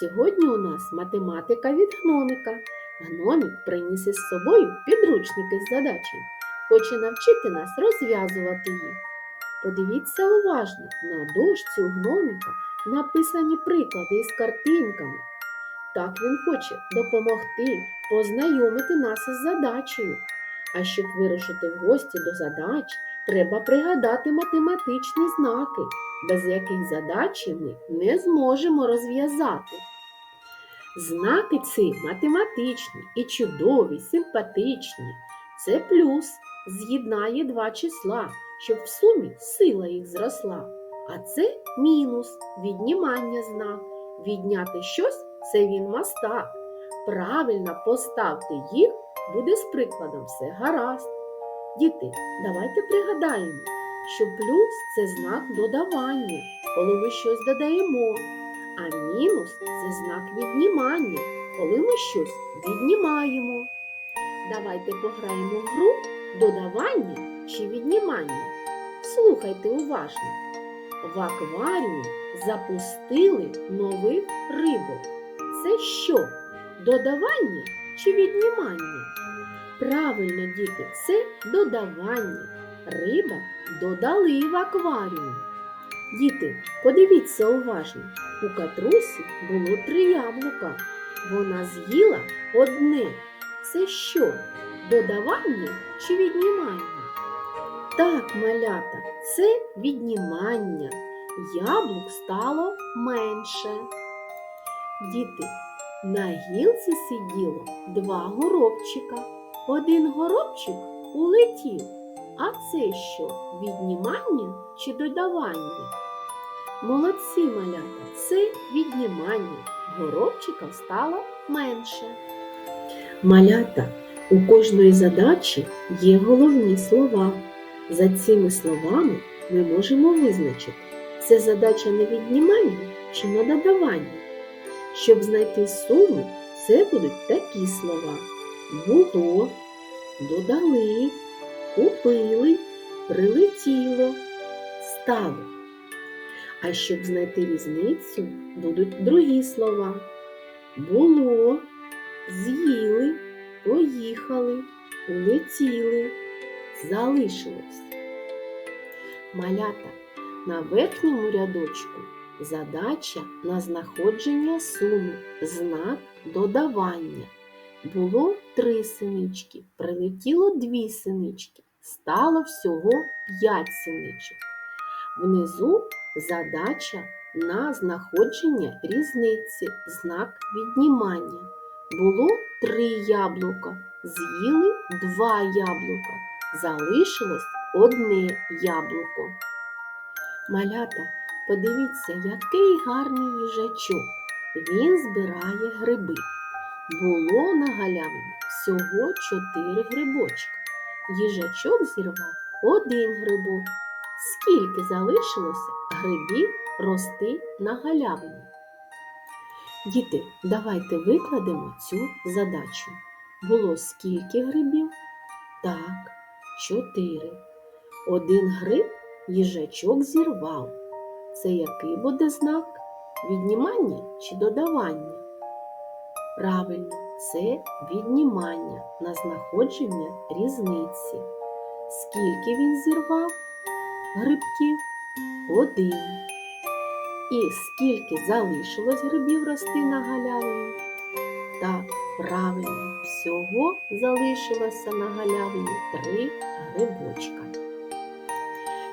Сьогодні у нас математика від гномика. Гномик приніс із собою підручники з задачею. Хоче навчити нас розв'язувати їх. Подивіться уважно, на дошці у гномика написані приклади із картинками. Так він хоче допомогти познайомити нас із задачею. А щоб вирушити в гості до задач, треба пригадати математичні знаки, без яких задачі ми не зможемо розв'язати. Знаки ці математичні і чудові, симпатичні. Це плюс з'єднає два числа, щоб в сумі сила їх зросла. А це мінус віднімання знак. Відняти щось це він мастак. Правильно поставте їх, буде з прикладом все гаразд. Діти, давайте пригадаємо, що плюс це знак додавання, коли ми щось додаємо. А мінус це знак віднімання, коли ми щось віднімаємо. Давайте пограємо в гру додавання чи віднімання. Слухайте уважно. В акваріум запустили нових рибок. Це що? Додавання чи віднімання? Правильно, діти, це додавання. Риба додали в акваріум. Діти, подивіться уважно. У катрусі було три яблука. Вона з'їла одне. Це що? Додавання чи віднімання? Так, малята, це віднімання. Яблук стало менше. Діти, на гілці сиділо два горобчика. Один горобчик улетів. А це що? Віднімання чи додавання? Молодці малята, це віднімання. Горобчиків стало менше. Малята, у кожної задачі є головні слова. За цими словами ми можемо визначити, це задача на віднімання чи на додавання. Щоб знайти суму, це будуть такі слова: було, додали, купили, прилетіло, стало. А щоб знайти різницю, будуть другі слова: було, з'їли, поїхали, улетіли, залишилось. Малята на верхньому рядочку задача на знаходження суми, знак додавання. Було три синички, прилетіло дві синички, стало всього п'ять синичок. Внизу задача на знаходження різниці, знак віднімання. Було три яблука, з'їли два яблука, залишилось одне яблуко. Малята, подивіться, який гарний їжачок. Він збирає гриби. Було на галявині всього чотири грибочка. Їжачок зірвав один грибок. Скільки залишилося грибів рости на галявині? Діти, давайте викладемо цю задачу. Було скільки грибів? Так, чотири. Один гриб їжачок зірвав. Це який буде знак? Віднімання чи додавання? Правильно, це віднімання на знаходження різниці. Скільки він зірвав грибків? Один. І скільки залишилось грибів рости на галявині? Так, правильно, всього залишилося на галявині три грибочка.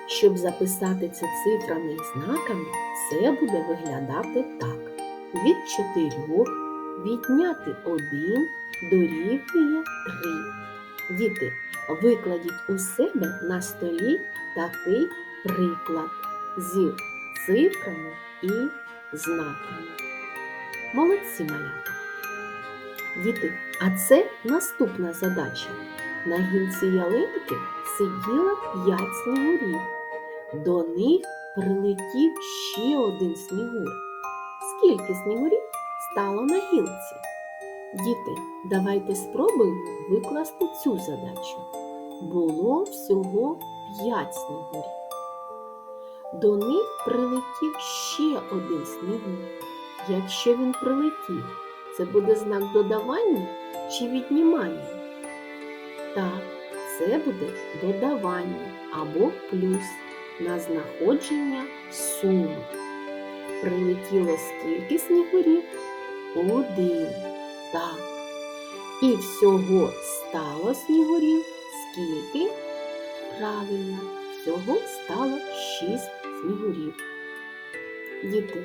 Щоб записати це цифрами і знаками, це буде виглядати так. Від чотирьох відняти один дорівнює три. Діти, викладіть у себе на столі такий приклад зі цифрами і знаками. Молодці малята. Діти, а це наступна задача. На гілці ялинки сиділо п'ять снігурів. До них прилетів ще один снігур. Скільки снігурів стало на гілці? Діти, давайте спробуємо викласти цю задачу. Було всього п'ять снігурів. До них прилетів ще один снігур. якщо він прилетів, це буде знак додавання чи віднімання? Так, це буде додавання або плюс на знаходження суми. Прилетіло скільки снігурів? Один. Так. І всього стало снігурів скільки? Правильно, всього стало шість снігурів. Діти,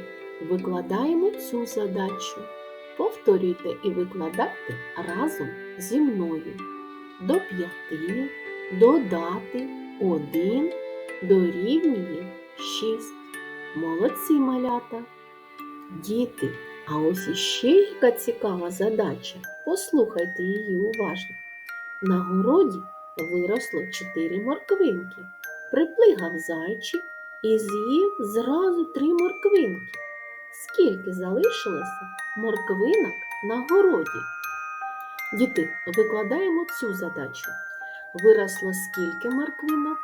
викладаємо цю задачу. Повторюйте і викладайте разом зі мною. До п'яти додати один дорівнює шість. Молодці малята. Діти, а ось іще яка цікава задача. Послухайте її уважно. На городі виросло чотири морквинки. Приплигав зайчик і з'їв зразу три морквинки. Скільки залишилося морквинок на городі? Діти, викладаємо цю задачу. Виросло скільки морквинок?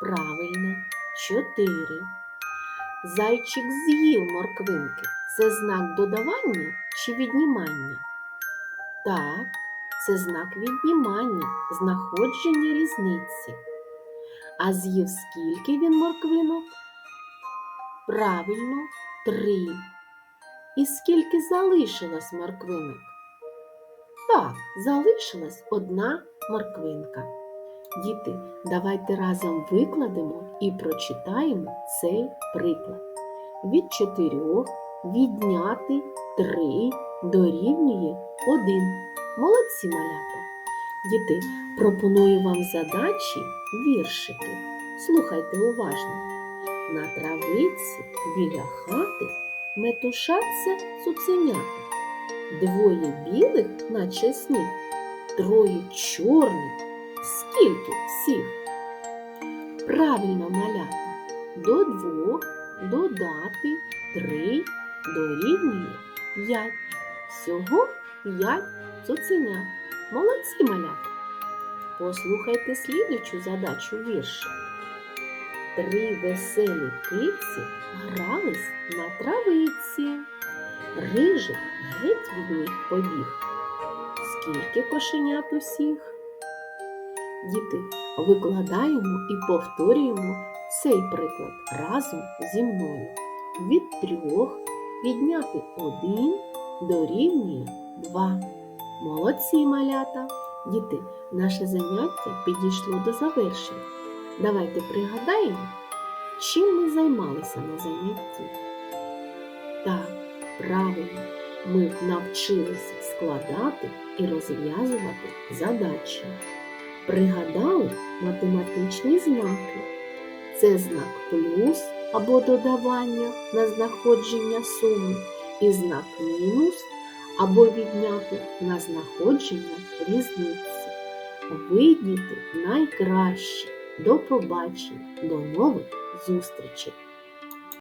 Правильно, чотири. Зайчик з'їв морквинки. Це знак додавання чи віднімання? Так, це знак віднімання, знаходження різниці. А з'їв скільки він морквинок? Правильно, три. І скільки залишилось морквинок? Так, залишилась одна морквинка. Діти, давайте разом викладемо і прочитаємо цей приклад. Від чотирьох відняти три дорівнює один. Молодці малята. Діти, пропоную вам задачі віршики. Слухайте уважно. На травиці біля хати метушаться цуценята. Двоє білих, наче сніг, троє чорних. Скільки всіх? Правильно малята. До двох додати три дорівнює п'ять. Всього п'ять цуценят. Молодці малята. Послухайте слідучу задачу вірша. Три веселі киці грались на травиці. Рижик геть від них побіг. Скільки кошенят усіх? Діти, викладаємо і повторюємо цей приклад разом зі мною. Від трьох відняти один дорівнює два. Молодці малята! Діти, наше заняття підійшло до завершення. Давайте пригадаємо, чим ми займалися на занятті. Так, правильно, ми навчилися складати і розв'язувати задачі. Пригадали математичні знаки. Це знак плюс або додавання на знаходження суми і знак мінус або відняти на знаходження різниці. видіти найкраще. До побачення, до нових зустрічей!